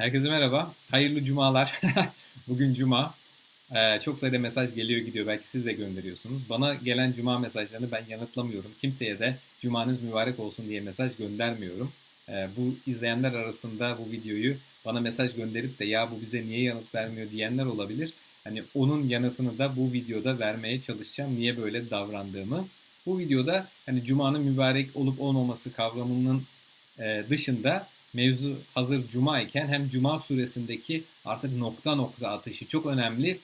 Herkese merhaba. Hayırlı cumalar. Bugün cuma. Ee, çok sayıda mesaj geliyor gidiyor. Belki siz de gönderiyorsunuz. Bana gelen cuma mesajlarını ben yanıtlamıyorum. Kimseye de cumanız mübarek olsun diye mesaj göndermiyorum. Ee, bu izleyenler arasında bu videoyu bana mesaj gönderip de ya bu bize niye yanıt vermiyor diyenler olabilir. Hani onun yanıtını da bu videoda vermeye çalışacağım. Niye böyle davrandığımı. Bu videoda hani cumanın mübarek olup olmaması kavramının e, dışında mevzu hazır cuma iken hem cuma suresindeki artık nokta nokta atışı çok önemli.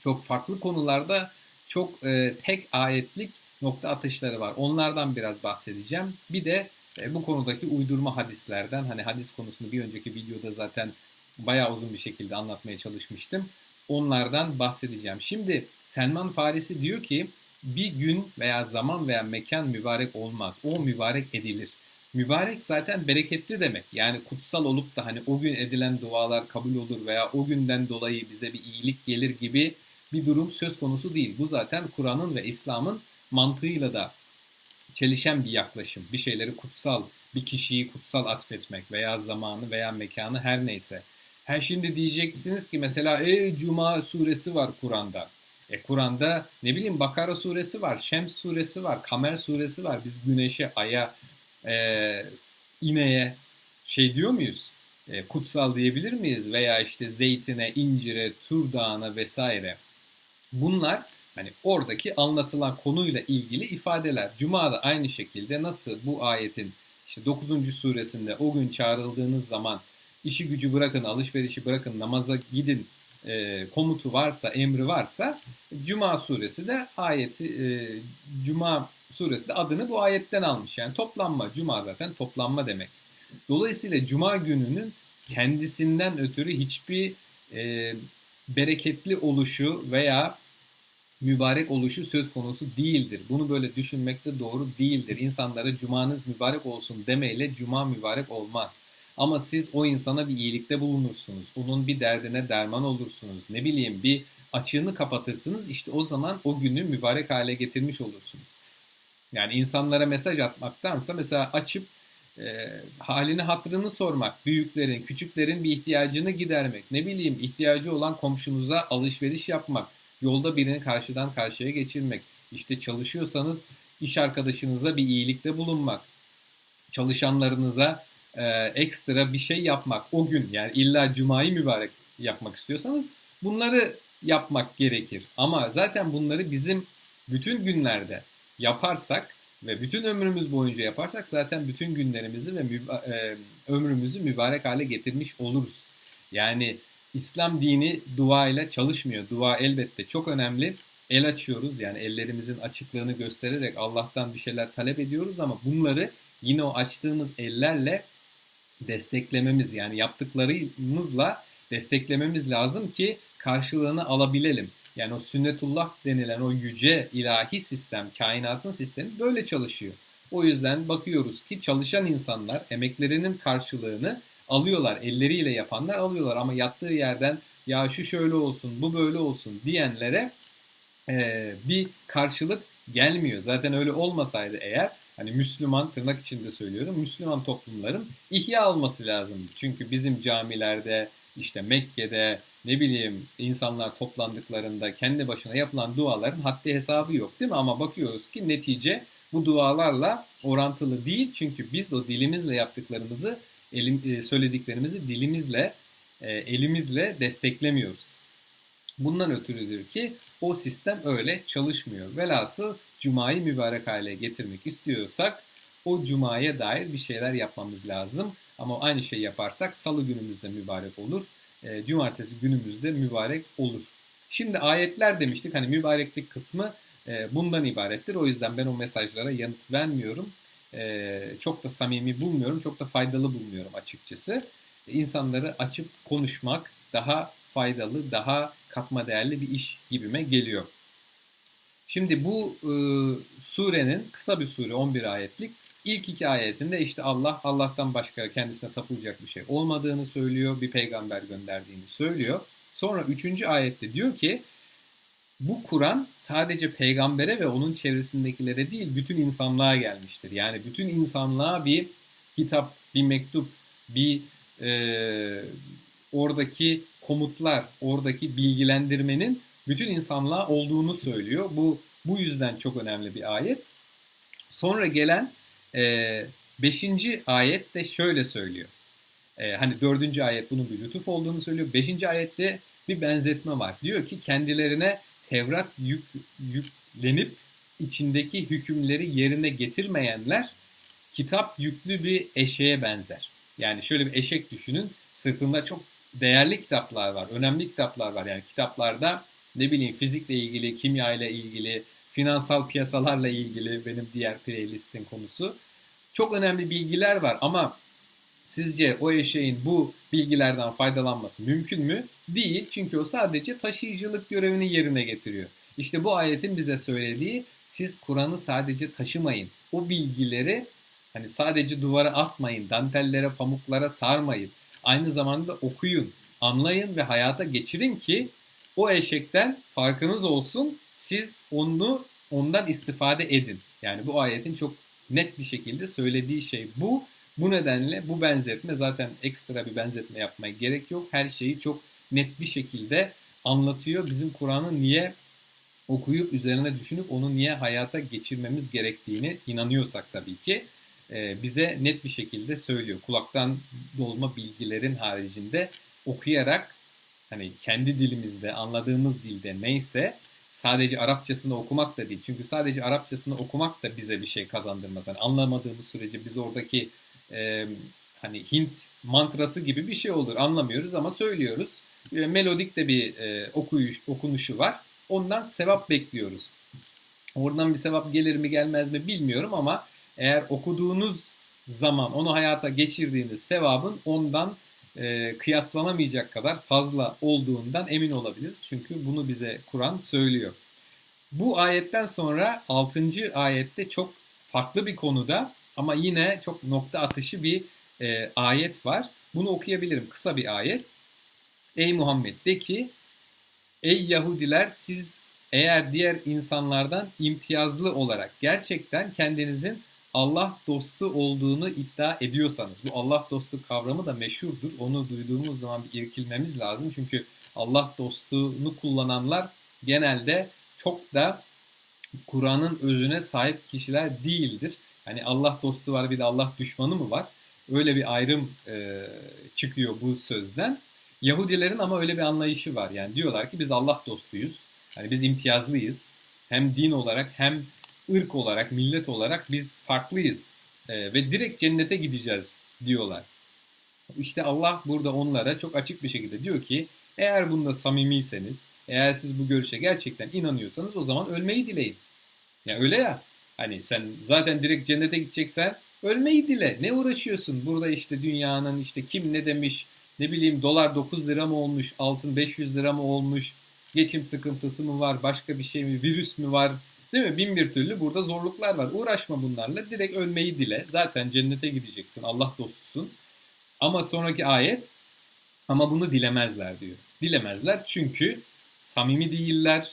Çok farklı konularda çok e, tek ayetlik nokta atışları var. Onlardan biraz bahsedeceğim. Bir de e, bu konudaki uydurma hadislerden hani hadis konusunu bir önceki videoda zaten bayağı uzun bir şekilde anlatmaya çalışmıştım. Onlardan bahsedeceğim. Şimdi Selman Farisi diyor ki bir gün veya zaman veya mekan mübarek olmaz. O mübarek edilir. Mübarek zaten bereketli demek. Yani kutsal olup da hani o gün edilen dualar kabul olur veya o günden dolayı bize bir iyilik gelir gibi bir durum söz konusu değil. Bu zaten Kur'an'ın ve İslam'ın mantığıyla da çelişen bir yaklaşım. Bir şeyleri kutsal, bir kişiyi kutsal atfetmek veya zamanı veya mekanı her neyse. Her şimdi diyeceksiniz ki mesela ey Cuma suresi var Kur'an'da. E Kur'an'da ne bileyim Bakara suresi var, Şems suresi var, Kamer suresi var. Biz güneşe, aya, e, ineğe şey diyor muyuz? E, kutsal diyebilir miyiz? Veya işte zeytine, incire, tur dağına vesaire. Bunlar hani oradaki anlatılan konuyla ilgili ifadeler. Cuma da aynı şekilde nasıl bu ayetin işte 9. suresinde o gün çağrıldığınız zaman işi gücü bırakın, alışverişi bırakın, namaza gidin e, komutu varsa, emri varsa Cuma suresi de ayeti e, Cuma suresi de adını bu ayetten almış. Yani toplanma, Cuma zaten toplanma demek. Dolayısıyla Cuma gününün kendisinden ötürü hiçbir e, bereketli oluşu veya mübarek oluşu söz konusu değildir. Bunu böyle düşünmek de doğru değildir. İnsanlara cumanız mübarek olsun demeyle cuma mübarek olmaz. Ama siz o insana bir iyilikte bulunursunuz. Onun bir derdine derman olursunuz. Ne bileyim bir açığını kapatırsınız. İşte o zaman o günü mübarek hale getirmiş olursunuz. Yani insanlara mesaj atmaktansa mesela açıp e, halini hatırını sormak, büyüklerin, küçüklerin bir ihtiyacını gidermek, ne bileyim ihtiyacı olan komşunuza alışveriş yapmak, yolda birini karşıdan karşıya geçirmek, işte çalışıyorsanız iş arkadaşınıza bir iyilikte bulunmak, çalışanlarınıza e, ekstra bir şey yapmak o gün yani illa cumayı mübarek yapmak istiyorsanız bunları yapmak gerekir. Ama zaten bunları bizim bütün günlerde yaparsak ve bütün ömrümüz boyunca yaparsak zaten bütün günlerimizi ve müba- e, ömrümüzü mübarek hale getirmiş oluruz. Yani İslam dini dua ile çalışmıyor. Dua elbette çok önemli. El açıyoruz yani ellerimizin açıklığını göstererek Allah'tan bir şeyler talep ediyoruz ama bunları yine o açtığımız ellerle desteklememiz yani yaptıklarımızla desteklememiz lazım ki karşılığını alabilelim. Yani o sünnetullah denilen o yüce ilahi sistem, kainatın sistemi böyle çalışıyor. O yüzden bakıyoruz ki çalışan insanlar emeklerinin karşılığını alıyorlar. Elleriyle yapanlar alıyorlar ama yattığı yerden ya şu şöyle olsun, bu böyle olsun diyenlere e, bir karşılık gelmiyor. Zaten öyle olmasaydı eğer hani Müslüman tırnak içinde söylüyorum Müslüman toplumların ihya olması lazım. Çünkü bizim camilerde işte Mekke'de ne bileyim insanlar toplandıklarında kendi başına yapılan duaların haddi hesabı yok değil mi? Ama bakıyoruz ki netice bu dualarla orantılı değil. Çünkü biz o dilimizle yaptıklarımızı, elim, e, söylediklerimizi dilimizle, e, elimizle desteklemiyoruz. Bundan ötürüdür ki o sistem öyle çalışmıyor. Velhasıl Cuma'yı mübarek hale getirmek istiyorsak o Cuma'ya dair bir şeyler yapmamız lazım. Ama aynı şey yaparsak salı günümüzde mübarek olur. E, cumartesi günümüzde mübarek olur. Şimdi ayetler demiştik hani mübareklik kısmı e, bundan ibarettir. O yüzden ben o mesajlara yanıt vermiyorum. E, çok da samimi bulmuyorum, çok da faydalı bulmuyorum açıkçası. E, insanları açıp konuşmak daha faydalı, daha katma değerli bir iş gibime geliyor. Şimdi bu e, surenin kısa bir sure 11 ayetlik İlk iki ayetinde işte Allah Allah'tan başka kendisine tapılacak bir şey olmadığını söylüyor, bir peygamber gönderdiğini söylüyor. Sonra üçüncü ayette diyor ki bu Kur'an sadece peygambere ve onun çevresindekilere değil bütün insanlığa gelmiştir. Yani bütün insanlığa bir kitap, bir mektup, bir e, oradaki komutlar, oradaki bilgilendirmenin bütün insanlığa olduğunu söylüyor. Bu bu yüzden çok önemli bir ayet. Sonra gelen 5. E, ayet de şöyle söylüyor. E, hani 4. ayet bunun bir lütuf olduğunu söylüyor. 5. ayette bir benzetme var. Diyor ki kendilerine Tevrat yük, yüklenip içindeki hükümleri yerine getirmeyenler kitap yüklü bir eşeğe benzer. Yani şöyle bir eşek düşünün. Sırtında çok değerli kitaplar var, önemli kitaplar var. Yani kitaplarda ne bileyim fizikle ilgili, kimya ile ilgili, finansal piyasalarla ilgili benim diğer playlistin konusu. Çok önemli bilgiler var ama sizce o eşeğin bu bilgilerden faydalanması mümkün mü? Değil çünkü o sadece taşıyıcılık görevini yerine getiriyor. İşte bu ayetin bize söylediği siz Kur'an'ı sadece taşımayın. O bilgileri hani sadece duvara asmayın, dantellere, pamuklara sarmayın. Aynı zamanda okuyun, anlayın ve hayata geçirin ki o eşekten farkınız olsun. Siz onu ondan istifade edin. Yani bu ayetin çok net bir şekilde söylediği şey bu. Bu nedenle bu benzetme zaten ekstra bir benzetme yapmaya gerek yok. Her şeyi çok net bir şekilde anlatıyor. Bizim Kur'an'ı niye okuyup üzerine düşünüp onu niye hayata geçirmemiz gerektiğini inanıyorsak tabii ki e, bize net bir şekilde söylüyor. Kulaktan dolma bilgilerin haricinde okuyarak hani kendi dilimizde anladığımız dilde neyse sadece Arapçasını okumak da değil. Çünkü sadece Arapçasını okumak da bize bir şey kazandırmaz. Yani anlamadığımız sürece biz oradaki e, hani Hint mantrası gibi bir şey olur. Anlamıyoruz ama söylüyoruz. E, melodik de bir e, okuyuş, okunuşu var. Ondan sevap bekliyoruz. Oradan bir sevap gelir mi gelmez mi bilmiyorum ama eğer okuduğunuz zaman onu hayata geçirdiğiniz sevabın ondan e, kıyaslanamayacak kadar fazla olduğundan emin olabiliriz. Çünkü bunu bize Kur'an söylüyor. Bu ayetten sonra 6. ayette çok farklı bir konuda ama yine çok nokta atışı bir e, ayet var. Bunu okuyabilirim. Kısa bir ayet. Ey Muhammed de ki Ey Yahudiler siz eğer diğer insanlardan imtiyazlı olarak gerçekten kendinizin Allah dostu olduğunu iddia ediyorsanız, bu Allah dostu kavramı da meşhurdur. Onu duyduğumuz zaman bir irkilmemiz lazım. Çünkü Allah dostluğunu kullananlar genelde çok da Kur'an'ın özüne sahip kişiler değildir. Hani Allah dostu var bir de Allah düşmanı mı var? Öyle bir ayrım e, çıkıyor bu sözden. Yahudilerin ama öyle bir anlayışı var. Yani diyorlar ki biz Allah dostuyuz. Hani biz imtiyazlıyız. Hem din olarak hem ırk olarak, millet olarak biz farklıyız. E, ve direkt cennete gideceğiz diyorlar. İşte Allah burada onlara çok açık bir şekilde diyor ki eğer bunda samimiyseniz, eğer siz bu görüşe gerçekten inanıyorsanız o zaman ölmeyi dileyin. Ya öyle ya. Hani sen zaten direkt cennete gideceksen ölmeyi dile. Ne uğraşıyorsun? Burada işte dünyanın işte kim ne demiş, ne bileyim dolar 9 lira mı olmuş, altın 500 lira mı olmuş, geçim sıkıntısı mı var, başka bir şey mi, virüs mü var? Değil mi? Bin bir türlü burada zorluklar var. Uğraşma bunlarla. Direkt ölmeyi dile. Zaten cennete gideceksin. Allah dostusun. Ama sonraki ayet ama bunu dilemezler diyor. Dilemezler çünkü samimi değiller,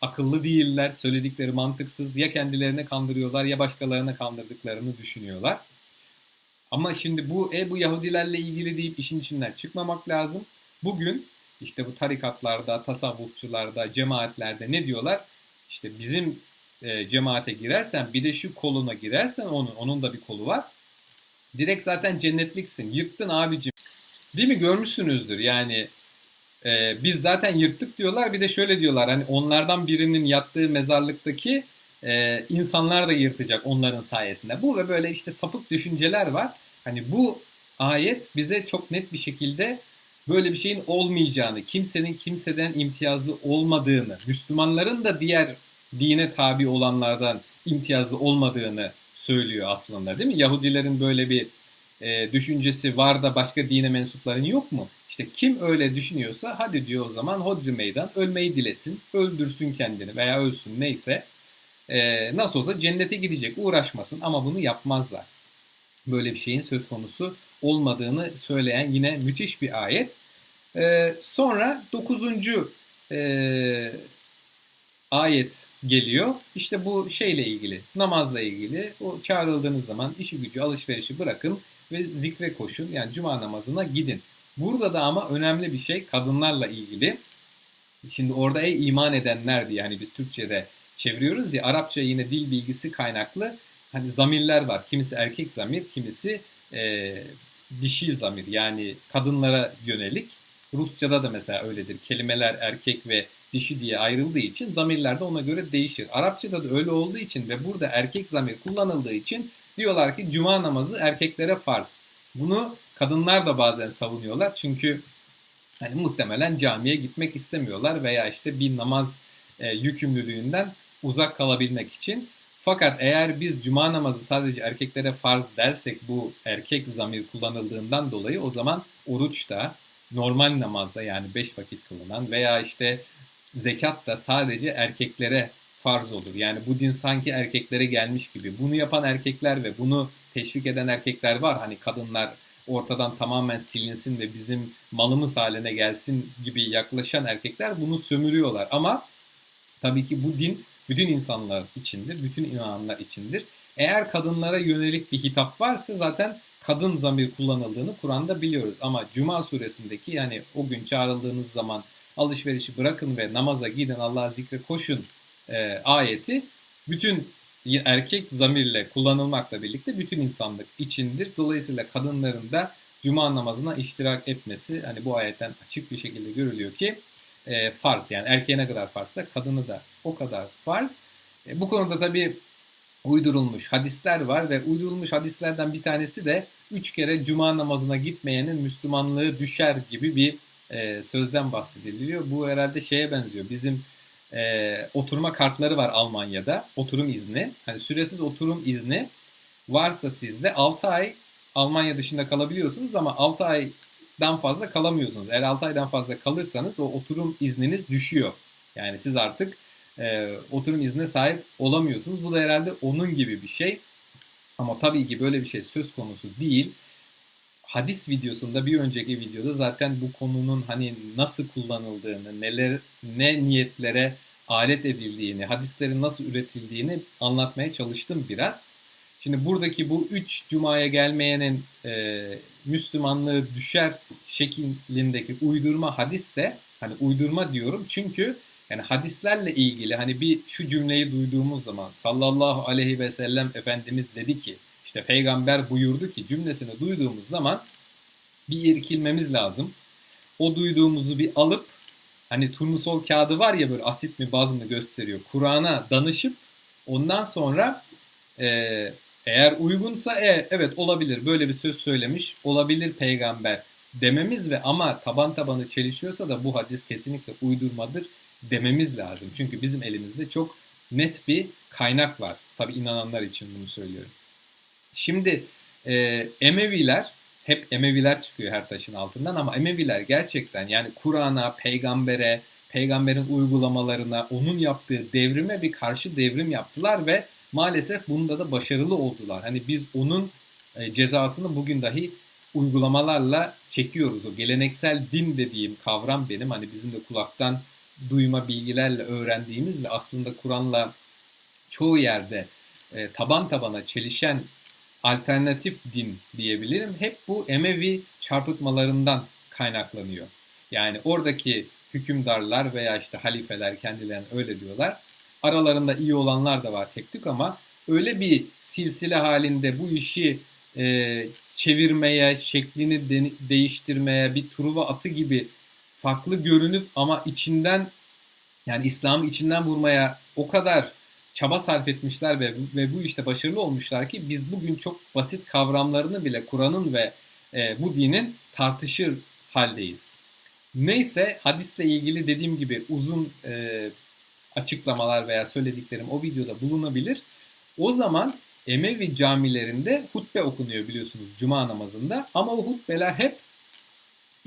akıllı değiller, söyledikleri mantıksız. Ya kendilerine kandırıyorlar ya başkalarına kandırdıklarını düşünüyorlar. Ama şimdi bu e bu Yahudilerle ilgili deyip işin içinden çıkmamak lazım. Bugün işte bu tarikatlarda, tasavvufçularda, cemaatlerde ne diyorlar? İşte bizim e, cemaate girersen bir de şu koluna girersen onun onun da bir kolu var. Direkt zaten cennetliksin. Yırttın abicim. Değil mi? Görmüşsünüzdür. Yani e, biz zaten yırttık diyorlar. Bir de şöyle diyorlar. Hani onlardan birinin yattığı mezarlıktaki e, insanlar da yırtacak onların sayesinde. Bu ve böyle işte sapık düşünceler var. Hani bu ayet bize çok net bir şekilde böyle bir şeyin olmayacağını, kimsenin kimseden imtiyazlı olmadığını, Müslümanların da diğer dine tabi olanlardan imtiyazlı olmadığını söylüyor aslında değil mi? Yahudilerin böyle bir e, düşüncesi var da başka dine mensupların yok mu? İşte kim öyle düşünüyorsa hadi diyor o zaman hodri meydan ölmeyi dilesin, öldürsün kendini veya ölsün neyse. E, nasıl olsa cennete gidecek uğraşmasın ama bunu yapmazlar. Böyle bir şeyin söz konusu olmadığını söyleyen yine müthiş bir ayet. E, sonra dokuzuncu e, ayet geliyor. İşte bu şeyle ilgili, namazla ilgili. O çağrıldığınız zaman işi gücü, alışverişi bırakın ve zikre koşun. Yani cuma namazına gidin. Burada da ama önemli bir şey kadınlarla ilgili. Şimdi orada ey iman edenler diye hani biz Türkçe'de çeviriyoruz ya Arapça yine dil bilgisi kaynaklı hani zamirler var. Kimisi erkek zamir, kimisi e, dişil zamir yani kadınlara yönelik. Rusça'da da mesela öyledir. Kelimeler erkek ve dişi diye ayrıldığı için zamirler de ona göre değişir. Arapçada da öyle olduğu için ve burada erkek zamir kullanıldığı için diyorlar ki cuma namazı erkeklere farz. Bunu kadınlar da bazen savunuyorlar. Çünkü hani muhtemelen camiye gitmek istemiyorlar veya işte bir namaz e, yükümlülüğünden uzak kalabilmek için. Fakat eğer biz cuma namazı sadece erkeklere farz dersek bu erkek zamir kullanıldığından dolayı o zaman oruç da normal namazda yani 5 vakit kılınan veya işte zekat da sadece erkeklere farz olur. Yani bu din sanki erkeklere gelmiş gibi. Bunu yapan erkekler ve bunu teşvik eden erkekler var. Hani kadınlar ortadan tamamen silinsin ve bizim malımız haline gelsin gibi yaklaşan erkekler bunu sömürüyorlar. Ama tabii ki bu din bütün insanlar içindir, bütün inananlar içindir. Eğer kadınlara yönelik bir hitap varsa zaten kadın zamir kullanıldığını Kur'an'da biliyoruz. Ama Cuma suresindeki yani o gün çağrıldığınız zaman alışverişi bırakın ve namaza gidin Allah'a zikre koşun e, ayeti bütün erkek zamirle kullanılmakla birlikte bütün insanlık içindir. Dolayısıyla kadınların da cuma namazına iştirak etmesi hani bu ayetten açık bir şekilde görülüyor ki e, farz. Yani erkeğe ne kadar farzsa kadını da o kadar farz. E, bu konuda tabi uydurulmuş hadisler var ve uydurulmuş hadislerden bir tanesi de üç kere cuma namazına gitmeyenin Müslümanlığı düşer gibi bir e, sözden bahsediliyor. Bu herhalde şeye benziyor. Bizim e, oturma kartları var Almanya'da. Oturum izni. Hani süresiz oturum izni varsa sizde 6 ay Almanya dışında kalabiliyorsunuz ama 6 aydan fazla kalamıyorsunuz. Eğer 6 aydan fazla kalırsanız o oturum izniniz düşüyor. Yani siz artık e, oturum iznine sahip olamıyorsunuz. Bu da herhalde onun gibi bir şey. Ama tabii ki böyle bir şey söz konusu değil hadis videosunda bir önceki videoda zaten bu konunun hani nasıl kullanıldığını, neler ne niyetlere alet edildiğini, hadislerin nasıl üretildiğini anlatmaya çalıştım biraz. Şimdi buradaki bu üç cumaya gelmeyenin e, Müslümanlığı düşer şeklindeki uydurma hadis de hani uydurma diyorum çünkü yani hadislerle ilgili hani bir şu cümleyi duyduğumuz zaman sallallahu aleyhi ve sellem Efendimiz dedi ki işte peygamber buyurdu ki cümlesini duyduğumuz zaman bir irkilmemiz lazım. O duyduğumuzu bir alıp hani turnusol kağıdı var ya böyle asit mi baz mı gösteriyor. Kur'an'a danışıp ondan sonra e, eğer uygunsa e, evet olabilir böyle bir söz söylemiş olabilir peygamber dememiz ve ama taban tabanı çelişiyorsa da bu hadis kesinlikle uydurmadır dememiz lazım. Çünkü bizim elimizde çok net bir kaynak var. Tabi inananlar için bunu söylüyorum. Şimdi e, Emeviler hep Emeviler çıkıyor her taşın altından ama Emeviler gerçekten yani Kur'an'a, peygambere, peygamberin uygulamalarına, onun yaptığı devrime bir karşı devrim yaptılar ve maalesef bunda da başarılı oldular. Hani biz onun e, cezasını bugün dahi uygulamalarla çekiyoruz. O geleneksel din dediğim kavram benim hani bizim de kulaktan duyma bilgilerle öğrendiğimiz ve aslında Kur'an'la çoğu yerde e, taban tabana çelişen alternatif din diyebilirim. Hep bu Emevi çarpıtmalarından kaynaklanıyor. Yani oradaki hükümdarlar veya işte halifeler kendilerine öyle diyorlar. Aralarında iyi olanlar da var tek tük ama öyle bir silsile halinde bu işi e, çevirmeye, şeklini de, değiştirmeye, bir truva atı gibi farklı görünüp ama içinden yani İslam'ı içinden vurmaya o kadar çaba sarf etmişler ve, ve bu işte başarılı olmuşlar ki biz bugün çok basit kavramlarını bile Kur'an'ın ve e, bu dinin tartışır haldeyiz. Neyse hadisle ilgili dediğim gibi uzun e, açıklamalar veya söylediklerim o videoda bulunabilir. O zaman Emevi camilerinde hutbe okunuyor biliyorsunuz cuma namazında ama o hutbeler hep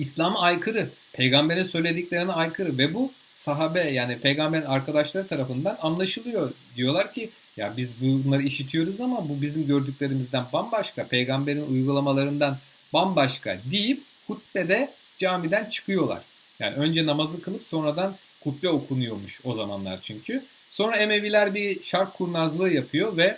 İslam'a aykırı, peygambere söylediklerine aykırı ve bu sahabe yani peygamberin arkadaşları tarafından anlaşılıyor. Diyorlar ki ya biz bunları işitiyoruz ama bu bizim gördüklerimizden bambaşka, peygamberin uygulamalarından bambaşka deyip hutbede camiden çıkıyorlar. Yani önce namazı kılıp sonradan hutbe okunuyormuş o zamanlar çünkü. Sonra Emeviler bir şark kurnazlığı yapıyor ve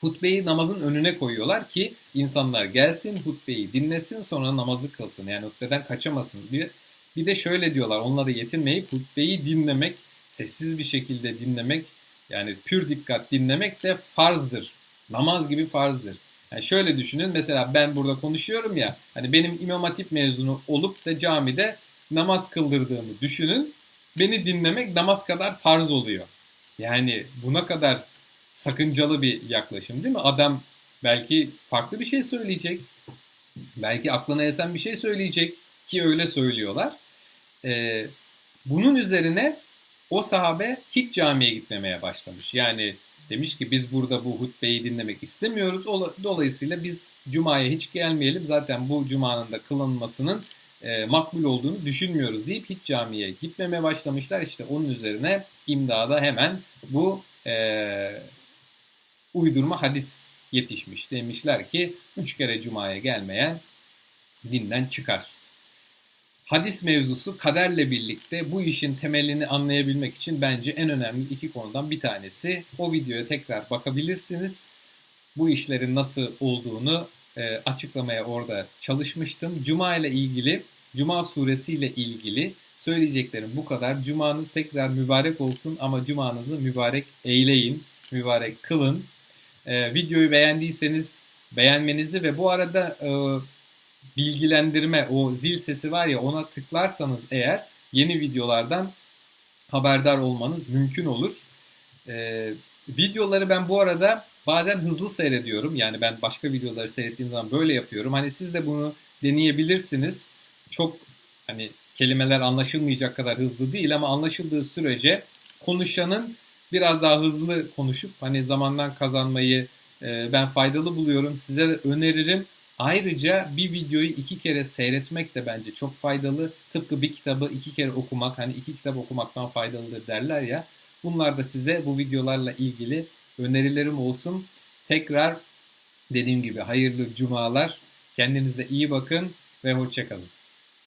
hutbeyi namazın önüne koyuyorlar ki insanlar gelsin hutbeyi dinlesin sonra namazı kılsın. Yani hutbeden kaçamasın. Bir, bir de şöyle diyorlar onları yetinmeyip hutbeyi dinlemek, sessiz bir şekilde dinlemek yani pür dikkat dinlemek de farzdır. Namaz gibi farzdır. Yani şöyle düşünün mesela ben burada konuşuyorum ya hani benim İmam Hatip mezunu olup da camide namaz kıldırdığımı düşünün. Beni dinlemek namaz kadar farz oluyor. Yani buna kadar sakıncalı bir yaklaşım değil mi? Adam belki farklı bir şey söyleyecek. Belki aklına esen bir şey söyleyecek ki öyle söylüyorlar. Ee, bunun üzerine o sahabe hiç camiye gitmemeye başlamış. Yani demiş ki biz burada bu hutbeyi dinlemek istemiyoruz. Dolayısıyla biz cumaya hiç gelmeyelim. Zaten bu cumanın da kılınmasının e, makbul olduğunu düşünmüyoruz deyip hiç camiye gitmemeye başlamışlar. İşte onun üzerine imdada hemen bu e, uydurma hadis yetişmiş. Demişler ki üç kere cumaya gelmeyen dinden çıkar. Hadis mevzusu kaderle birlikte bu işin temelini anlayabilmek için bence en önemli iki konudan bir tanesi. O videoya tekrar bakabilirsiniz. Bu işlerin nasıl olduğunu e, açıklamaya orada çalışmıştım. Cuma ile ilgili, Cuma suresi ile ilgili söyleyeceklerim bu kadar. Cumanız tekrar mübarek olsun ama cumanızı mübarek eyleyin, mübarek kılın. E, videoyu beğendiyseniz beğenmenizi ve bu arada e, bilgilendirme, o zil sesi var ya ona tıklarsanız eğer yeni videolardan haberdar olmanız mümkün olur. Ee, videoları ben bu arada bazen hızlı seyrediyorum. Yani ben başka videoları seyrettiğim zaman böyle yapıyorum. Hani siz de bunu deneyebilirsiniz. Çok hani kelimeler anlaşılmayacak kadar hızlı değil ama anlaşıldığı sürece konuşanın biraz daha hızlı konuşup hani zamandan kazanmayı e, ben faydalı buluyorum. Size de öneririm. Ayrıca bir videoyu iki kere seyretmek de bence çok faydalı. Tıpkı bir kitabı iki kere okumak, hani iki kitap okumaktan faydalıdır derler ya. Bunlar da size bu videolarla ilgili önerilerim olsun. Tekrar dediğim gibi hayırlı cumalar. Kendinize iyi bakın ve hoşçakalın.